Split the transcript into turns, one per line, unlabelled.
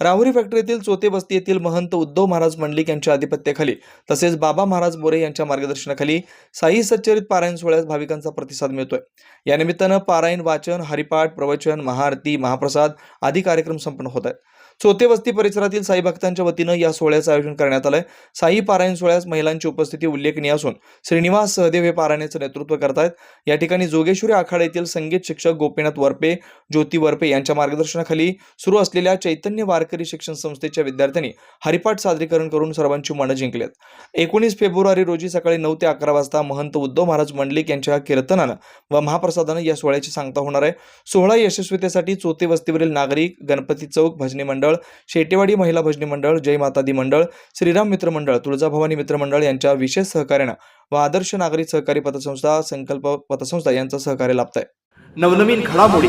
राहुरी फॅक्टरीतील चोते बस्ती येथील महंत उद्धव महाराज मंडलिक यांच्या आधिपत्याखाली तसेच बाबा महाराज बोरे यांच्या मार्गदर्शनाखाली साई सच्चरित पारायण सोहळ्यास भाविकांचा प्रतिसाद मिळतोय. या निमित्तानं पारायण वाचन हरिपाठ प्रवचन महाआरती महाप्रसाद आदी कार्यक्रम संपन्न होत आहेत. चोते वस्ती परिसरातील साई भक्तांच्या वतीनं या सोहळ्याचं आयोजन करण्यात आलंय. साई पारायण सोहळ्यास महिलांची उपस्थिती उल्लेखनीय असून श्रीनिवास सहदेव हे पारायणाचं नेतृत्व करतायत. या ठिकाणी जोगेश्वरी आखाडा येथील संगीत शिक्षक गोपीनाथ वरपे ज्योती वरपे यांच्या मार्गदर्शनाखाली सुरू असलेल्या चैतन्य वार वारकरी शिक्षण संस्थेच्या विद्यार्थ्यांनी हरिपाठ सादरीकरण करून सर्वांची मनं जिंकलेत. एकोणीस फेब्रुवारी रोजी सकाळी नऊ ते अकरा वाजता महंत उद्धव महाराज मंडलिक यांच्या कीर्तनानं व महाप्रसादानं या सोहळ्याची सांगता होणार आहे. सोहळा यशस्वीतेसाठी चोते वस्तीवरील नागरिक गणपती चौक भजनी मंडळ शेटेवाडी महिला भजनी मंडळ जय मातादी मंडळ श्रीराम मित्र मंडळ तुळजाभवानी मित्र मंडळ यांच्या विशेष सहकार्यानं व आदर्श नागरिक सहकारी पतसंस्था संकल्प पतसंस्था यांचं सहकार्य लाभत आहे
नवनवीन घडामोडी